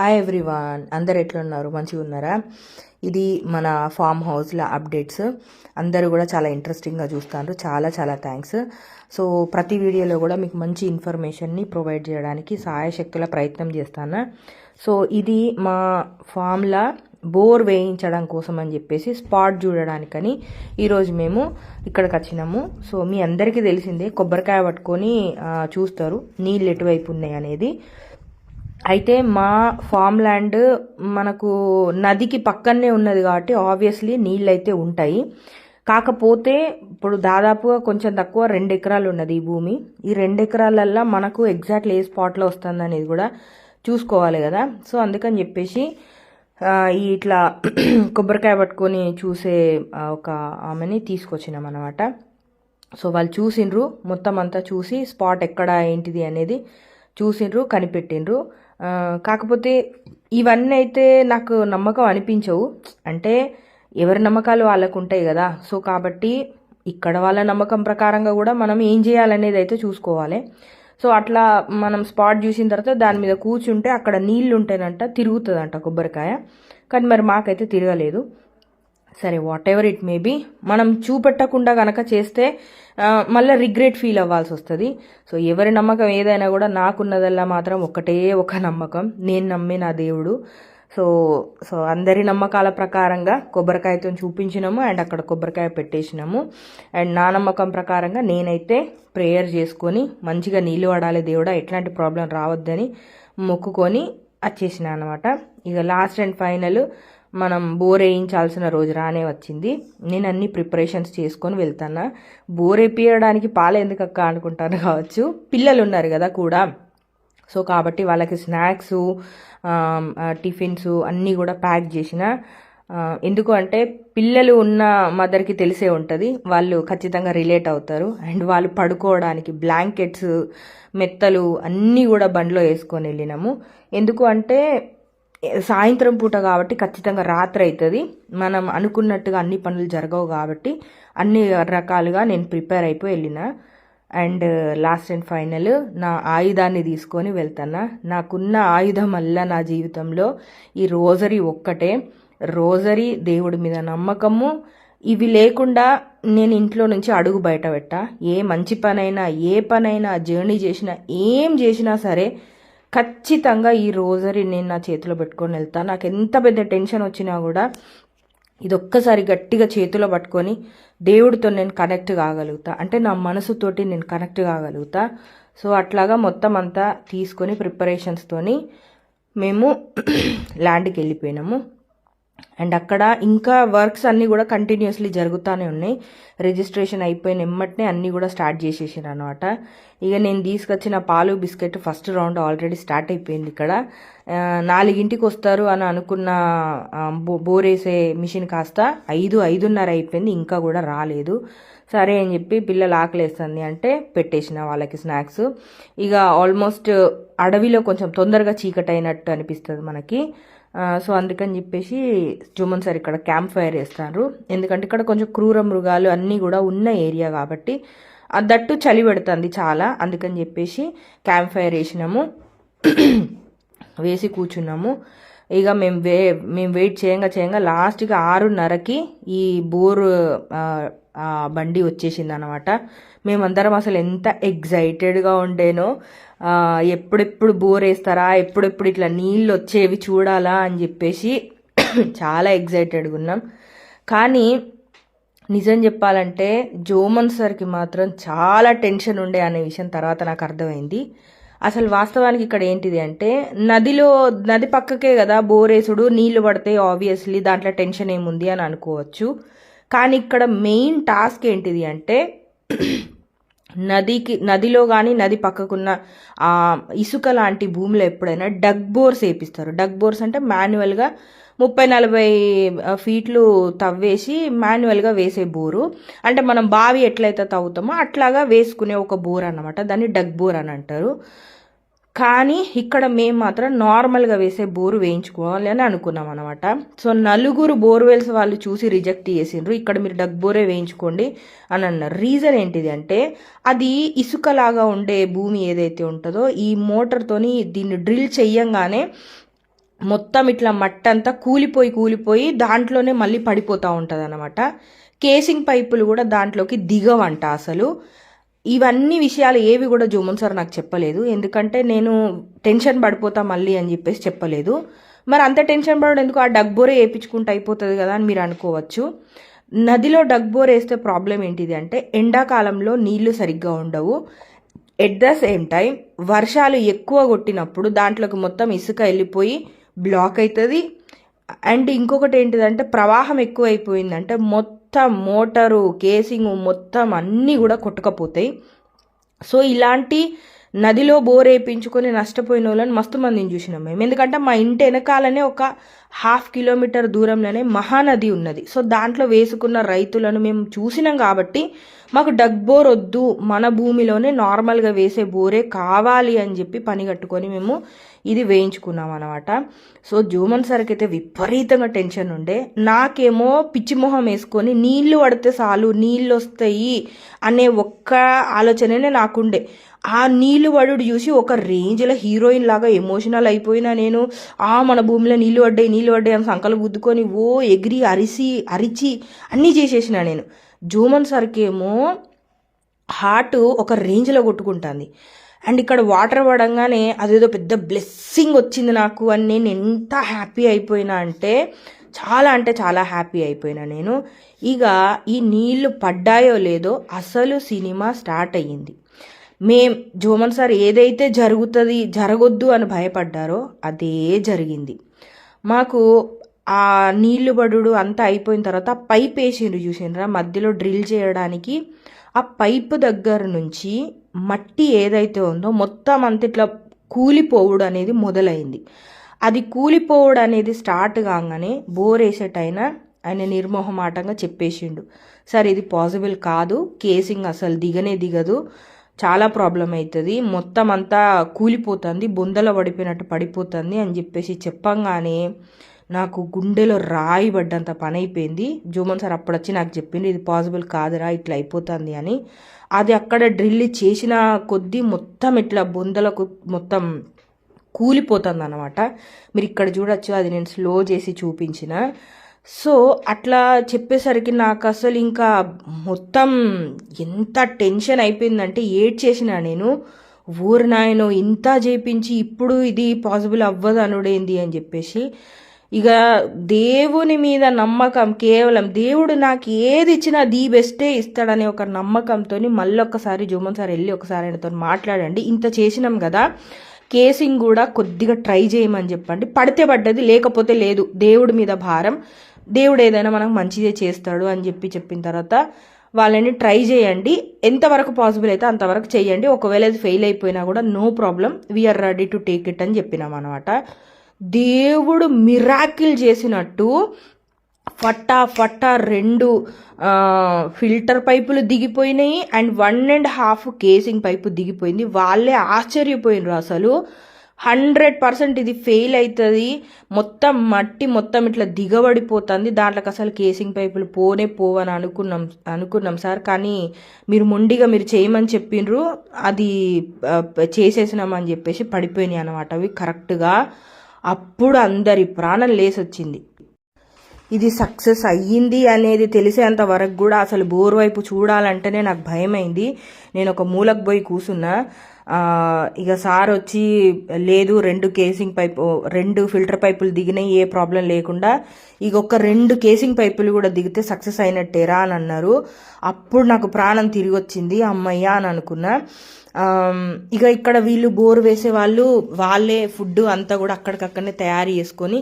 Hi everyone అందరు ఎట్లున్నారు? మంచిగా ఉన్నారా? ఇది మన ఫామ్ హౌస్ల అప్డేట్స్ అందరూ కూడా చాలా ఇంట్రెస్టింగ్గా చూస్తారు చాలా చాలా థ్యాంక్స్ సో ప్రతి వీడియోలో కూడా మీకు మంచి ఇన్ఫర్మేషన్ని ప్రొవైడ్ చేయడానికి సహాయశక్తుల ప్రయత్నం చేస్తాను. సో ఇది మా ఫామ్లా బోర్ వేయించడం కోసం అని చెప్పేసి స్పాట్ చూడడానికని ఈరోజు మేము ఇక్కడికి వచ్చినాము. సో మీ అందరికీ తెలిసిందే కొబ్బరికాయ పట్టుకొని చూస్తారు. నీళ్ళు ఎటువైపు ఉన్నాయి అనేది. అయితే మా ఫామ్ ల్యాండ్ మనకు నదికి పక్కనే ఉన్నది కాబట్టి ఆబ్వియస్లీ నీళ్ళు అయితే ఉంటాయి. కాకపోతే ఇప్పుడు దాదాపుగా కొంచెం తక్కువ రెండు ఎకరాలు ఉన్నది ఈ భూమి. ఈ రెండు ఎకరాలల్లో మనకు ఎగ్జాక్ట్లీ ఏ స్పాట్లో వస్తుంది అనేది కూడా చూసుకోవాలి కదా. సో అందుకని చెప్పేసి ఈ ఇట్లా కొబ్బరికాయ పట్టుకొని చూసే ఒక ఆమెని తీసుకొచ్చినాం అనమాట సో వాళ్ళు చూసిండ్రు. మొత్తం అంతా చూసి స్పాట్ ఎక్కడ ఏంటిది అనేది చూసిండ్రు కనిపెట్టిండ్రు. కాకపోతే ఇవన్నీ అయితే నాకు నమ్మకం అనిపించవు. అంటే ఎవరి నమ్మకాలు వాళ్ళకు ఉంటాయి కదా. సో కాబట్టి ఇక్కడ వాళ్ళ నమ్మకం ప్రకారంగా కూడా మనం ఏం చేయాలనేది అయితే చూసుకోవాలి. సో అట్లా మనం స్పాట్ చూసిన తర్వాత దాని మీద కూర్చుంటే అక్కడ నీళ్ళు ఉంటేనంట తిరుగుతుందంట కొబ్బరికాయ. కానీ మరి మాకైతే తిరగలేదు. సరే వాట్ ఎవర్ ఇట్ మే మనం చూపెట్టకుండా కనుక చేస్తే మళ్ళీ రిగ్రెట్ ఫీల్ అవ్వాల్సి వస్తుంది. సో ఎవరి నమ్మకం ఏదైనా కూడా నాకున్నదల్లా మాత్రం ఒకటే ఒక నమ్మకం. నేను నమ్మే నా దేవుడు. సో సో అందరి నమ్మకాల ప్రకారంగా కొబ్బరికాయతో చూపించినాము అండ్ అక్కడ కొబ్బరికాయ పెట్టేసినాము. అండ్ నా నమ్మకం ప్రకారంగా నేనైతే ప్రేయర్ చేసుకొని మంచిగా నీళ్ళు పడాలి దేవుడా ఎట్లాంటి ప్రాబ్లం రావద్దని మొక్కుకొని వచ్చేసిన అనమాట ఇక లాస్ట్ అండ్ ఫైనల్ మనం బోర్ వేయించాల్సిన రోజు రానే వచ్చింది. నేను అన్ని ప్రిపరేషన్స్ చేసుకొని వెళ్తాను బోర్ వేపించడానికి పాలు ఎందుకు అక్క అనుకుంటాను కావచ్చు. పిల్లలు ఉన్నారు కదా కూడా. సో కాబట్టి వాళ్ళకి స్నాక్స్ టిఫిన్స్ అన్నీ కూడా ప్యాక్ చేసిన. ఎందుకు అంటే పిల్లలు ఉన్న మదర్కి తెలిసే ఉంటుంది. వాళ్ళు ఖచ్చితంగా రిలేట్ అవుతారు. అండ్ వాళ్ళు పడుకోవడానికి బ్లాంకెట్స్ మెత్తలు అన్నీ కూడా బండిలో వేసుకొని వెళ్ళినాము. ఎందుకు అంటే సాయంత్రం పూట కాబట్టి ఖచ్చితంగా రాత్రి అవుతుంది మనం అనుకున్నట్టుగా అన్ని పనులు జరగవు కాబట్టి అన్ని రకాలుగా నేను ప్రిపేర్ అయిపోయి వెళ్ళిన. అండ్ లాస్ట్ అండ్ ఫైనల్ నా ఆయుధాన్ని తీసుకొని వెళ్తాను నాకున్న ఆయుధం అల్లా నా జీవితంలో ఈ రోజరీ ఒక్కటే. రోజరీ దేవుడి మీద నమ్మకము. ఇవి లేకుండా నేను ఇంట్లో నుంచి అడుగు బయట పెట్టా. ఏ మంచి పనైనా ఏ పనైనా జర్నీ చేసినా ఏం చేసినా సరే ఖచ్చితంగా ఈ రోజరీ నేను నా చేతిలో పెట్టుకొని వెళ్తా. నాకు ఎంత పెద్ద టెన్షన్ వచ్చినా కూడా ఇది ఒక్కసారి గట్టిగా చేతిలో పట్టుకొని దేవుడితో నేను కనెక్ట్ కాగలుగుతా. అంటే నా మనసుతోటి నేను కనెక్ట్ కాగలుగుతా. సో అట్లాగా మొత్తం అంతా తీసుకొని ప్రిపరేషన్స్తోని మేము ల్యాండ్కి వెళ్ళిపోయినాము. అండ్ అక్కడ ఇంకా వర్క్స్ అన్నీ కూడా కంటిన్యూస్లీ జరుగుతూనే ఉన్నాయి. రిజిస్ట్రేషన్ అయిపోయిన ఎమ్మటనే అన్నీ కూడా స్టార్ట్ చేసేసారు అనమాట ఇక నేను తీసుకొచ్చిన పాలు biscuit first round already start అయిపోయింది ఇక్కడ. నాలుగింటికి వస్తారు అని అనుకున్న బో బోరేసే మిషన్ కాస్త ఐదు ఐదున్నర అయిపోయింది. ఇంకా కూడా రాలేదు. సరే అని చెప్పి పిల్లలు ఆకలేస్తుంది అంటే పెట్టేసిన వాళ్ళకి స్నాక్స్ ఇక ఆల్మోస్ట్ అడవిలో కొంచెం తొందరగా చీకటి అయినట్టు అనిపిస్తుంది మనకి. సో అందుకని చెప్పేసి జుమన్ సార్ ఇక్కడ క్యాంప్ ఫైర్ వేస్తారు ఎందుకంటే ఇక్కడ కొంచెం క్రూర మృగాలు అన్నీ కూడా ఉన్న ఏరియా కాబట్టి దట్టు చలి పెడుతుంది చాలా. అందుకని చెప్పేసి క్యాంప్ ఫైర్ వేసినాము వేసి కూర్చున్నాము. ఇక మేము వే మేము వెయిట్ చేయంగా చేయంగా లాస్ట్కి ఆరున్నరకి ఈ బోర్ బండి వచ్చేసింది అనమాట మేమందరం అసలు ఎంత ఎగ్జైటెడ్గా ఉండేనో ఎప్పుడెప్పుడు బోర్ వేస్తారా ఎప్పుడెప్పుడు ఇట్లా నీళ్ళు వచ్చేవి చూడాలా అని చెప్పేసి చాలా ఎగ్జైటెడ్గా ఉన్నాం. కానీ నిజం చెప్పాలంటే జోమన్ సార్కి మాత్రం చాలా టెన్షన్ ఉండే అనే విషయం తర్వాత నాకు అర్థమైంది. అసలు వాస్తవానికి ఇక్కడ ఏంటిది అంటే నదిలో నది పక్కకే కదా బోరేసుడు నీళ్ళు పడితే ఆబ్వియస్లీ దాంట్లో టెన్షన్ ఏముంది అని అనుకోవచ్చు. కానీ ఇక్కడ మెయిన్ టాస్క్ ఏంటిది అంటే నదికి నదిలో కానీ నది పక్కకున్న ఆ ఇసుక లాంటి భూమిలో ఎప్పుడైనా డగ్ బోర్స్ వేపిస్తారు. డగ్ బోర్స్ అంటే మాన్యువల్గా ముప్పై నలభై ఫీట్లు తవ్వేసి మాన్యువల్గా వేసే బోరు. అంటే మనం బావి ఎట్లయితే తవ్వుతామో అట్లాగా వేసుకునే ఒక బోర్ అనమాట దాన్ని డగ్ బోర్ అని అంటారు. కానీ ఇక్కడ మేము మాత్రం నార్మల్గా వేసే బోరు వేయించుకోవాలి అని అనుకున్నాం అనమాట సో నలుగురు బోర్వెల్స్ వాళ్ళు చూసి రిజెక్ట్ చేసిండ్రు. ఇక్కడ మీరు డగ్ బోరే వేయించుకోండి అని అన్నారు రీజన్ ఏంటిది అంటే అది ఇసుకలాగా ఉండే భూమి ఏదైతే ఉంటుందో ఈ మోటార్తోని దీన్ని డ్రిల్ చెయ్యంగానే మొత్తం ఇట్లా మట్టంతా కూలిపోయి కూలిపోయి దాంట్లోనే మళ్ళీ పడిపోతూ ఉంటుంది అనమాట కేసింగ్ పైపులు కూడా దాంట్లోకి దిగవంట అసలు. ఇవన్నీ విషయాలు ఏవి కూడా జోమన్ సార్ నాకు చెప్పలేదు. ఎందుకంటే నేను టెన్షన్ పడిపోతా మళ్ళీ అని చెప్పేసి చెప్పలేదు. మరి అంత టెన్షన్ పడడం ఎందుకు? ఆ డగ్బోరే వేయించుకుంటే అయిపోతుంది కదా అని మీరు అనుకోవచ్చు. నదిలో డగ్బోర్ వేస్తే ప్రాబ్లం ఏంటిది అంటే ఎండాకాలంలో నీళ్ళు సరిగ్గా ఉండవు. ఎట్ ద సేమ్ టైం వర్షాలు ఎక్కువ కొట్టినప్పుడు దాంట్లోకి మొత్తం ఇసుక వెళ్ళిపోయి బ్లాక్ అవుతుంది. అండ్ ఇంకొకటి ఏంటిదంటే ప్రవాహం ఎక్కువ అయిపోయిందంటే మొత్తం మొత్తం మోటారు కేసింగ్ మొత్తం అన్నీ కూడా కొట్టుకపోతాయి. సో ఇలాంటి నదిలో బోర్ వేయించుకొని నష్టపోయిన వాళ్ళని మస్తు మందిని చూసినాం మేము. ఎందుకంటే మా ఇంటి వెనకాలనే ఒక హాఫ్ కిలోమీటర్ దూరంలోనే మహానది ఉన్నది. సో దాంట్లో వేసుకున్న రైతులను మేము చూసినాం కాబట్టి మాకు డగ్ బోర్ వద్దు మన భూమిలోనే నార్మల్గా వేసే బోరే కావాలి అని చెప్పి పని కట్టుకొని మేము ఇది వేయించుకున్నాం అనమాట సో జూమన్ సార్కి అయితే విపరీతంగా టెన్షన్ ఉండే. నాకేమో పిచ్చి మొహం వేసుకొని నీళ్ళు పడితే చాలు నీళ్ళు వస్తాయి అనే ఒక్క ఆలోచననే నాకుండే. ఆ నీళ్ళు పడుడు చూసి ఒక రేంజ్లో హీరోయిన్ లాగా ఎమోషనల్ అయిపోయినా నేను ఆ మన భూమిలో నీళ్ళు పడ్డాయి నీళ్ళు పడ్డాయి సంకలు గుద్దుకొని ఓ ఎగిరి అరిసి అరిచి అన్నీ చేసేసిన నేను. జూమన్ సార్కి ఏమో హార్ట్ ఒక రేంజ్లో కొట్టుకుంటుంది. అండ్ ఇక్కడ వాటర్ పడంగానే అదేదో పెద్ద బ్లెస్సింగ్ వచ్చింది నాకు అని నేను ఎంత హ్యాపీ అయిపోయినా అంటే చాలా అంటే చాలా హ్యాపీ అయిపోయినా నేను. ఇక ఈ నీళ్ళు పడ్డాయో లేదో అసలు సినిమా స్టార్ట్ అయ్యింది. మేం జోమన్ సార్ ఏదైతే జరుగుతుంది జరగొద్దు అని భయపడ్డారో అదే జరిగింది. మాకు ఆ నీళ్ళు బడుడు అంతా అయిపోయిన తర్వాత పైప్ వేసిండ్రు చూసిండ్రా? మధ్యలో డ్రిల్ చేయడానికి. ఆ పైపు దగ్గర నుంచి మట్టి ఏదైతే ఉందో మొత్తం అంత ఇట్లా కూలిపోవుడు అనేది మొదలైంది. అది కూలిపోవుడు అనేది స్టార్ట్ కాగానే బోర్ వేసేటైనా ఆయన నిర్మోహమాటంగా చెప్పేసిండు. సార్ ఇది పాసిబుల్ కాదు. కేసింగ్ అసలు దిగనే దిగదు. చాలా ప్రాబ్లం అవుతుంది. మొత్తం అంతా కూలిపోతుంది. బొందలో పడిపోయినట్టు పడిపోతుంది అని చెప్పేసి చెప్పంగానే నాకు గుండెలో రాయి పడ్డంత పని అయిపోయింది జూమన్ సార్ అప్పుడు వచ్చి నాకు చెప్పింది ఇది పాసిబుల్ కాదురా ఇట్లా అయిపోతుంది అని. అది అక్కడ డ్రిల్ చేసిన కొద్దీ మొత్తం ఇట్లా బొందలకు మొత్తం కూలిపోతుంది అనమాట మీరు ఇక్కడ చూడొచ్చు అది నేను స్లో చేసి చూపించిన. సో అట్లా చెప్పేసరికి నాకు అసలు ఇంకా మొత్తం ఎంత టెన్షన్ అయిపోయిందంటే ఏడ్ చేసిన నేను ఊరు నాయనో ఇంత చేపించి ఇప్పుడు ఇది పాసిబుల్ అవ్వదు అనుడేంది అని చెప్పేసి ఇక దేవుని మీద నమ్మకం కేవలం దేవుడు నాకు ఏది ఇచ్చినా ది బెస్టే ఇస్తాడనే ఒక నమ్మకంతో మళ్ళీ ఒక్కసారి జూమన్ సార్ వెళ్ళి ఒకసారి ఆయనతో మాట్లాడండి. ఇంత చేసినాం కదా కేసింగ్ కూడా కొద్దిగా ట్రై చేయమని చెప్పండి. పడితే పడ్డది లేకపోతే లేదు. దేవుడి మీద భారం. దేవుడు ఏదైనా మనకు మంచిదే చేస్తాడు అని చెప్పి చెప్పిన తర్వాత వాళ్ళని ట్రై చేయండి. ఎంతవరకు పాసిబుల్ అయితే అంతవరకు చేయండి. ఒకవేళ అది ఫెయిల్ అయిపోయినా కూడా no problem. We are ready to take it అని చెప్పినాం అనమాట దేవుడు మిరాకిల్ చేసినట్టు ఫట్టా ఫట్టా రెండు ఫిల్టర్ పైపులు దిగిపోయినాయి and one and half casing pipe దిగిపోయింది. వాళ్ళే ఆశ్చర్యపోయినరు అసలు. హండ్రెడ్ పర్సెంట్ ఇది ఫెయిల్ అవుతుంది మొత్తం మట్టి మొత్తం ఇట్లా దిగబడిపోతుంది. దాంట్లోకి అసలు కేసింగ్ పైపులు పోనే పోవని అనుకున్నాం అనుకున్నాం సార్. కానీ మీరు మొండిగా మీరు చేయమని చెప్పిండ్రు అది చేసేసినామని చెప్పేసి పడిపోయినాయి అనమాట అవి. కరెక్ట్గా అప్పుడు అందరి ప్రాణం లేసొచ్చింది. ఇది సక్సెస్ అయ్యింది అనేది తెలిసేంత వరకు కూడా అసలు బోర్ వైపు చూడాలంటేనే నాకు భయమైంది. నేను ఒక మూలకు పోయి కూసున్నా. ఇక సార్ వచ్చి లేదు రెండు కేసింగ్ పైపు రెండు ఫిల్టర్ పైపులు దిగినాయి ఏ ప్రాబ్లం లేకుండా. ఇక ఒక రెండు కేసింగ్ పైపులు కూడా దిగితే సక్సెస్ అయినట్టేరా అని అన్నారు. అప్పుడు నాకు ప్రాణం తిరిగి వచ్చింది అమ్మయ్య అని అనుకున్నా. ఇక ఇక్కడ వీళ్ళు బోర్ వేసే వాళ్ళు వాళ్ళే ఫుడ్ అంతా కూడా అక్కడికక్కడనే తయారు చేసుకొని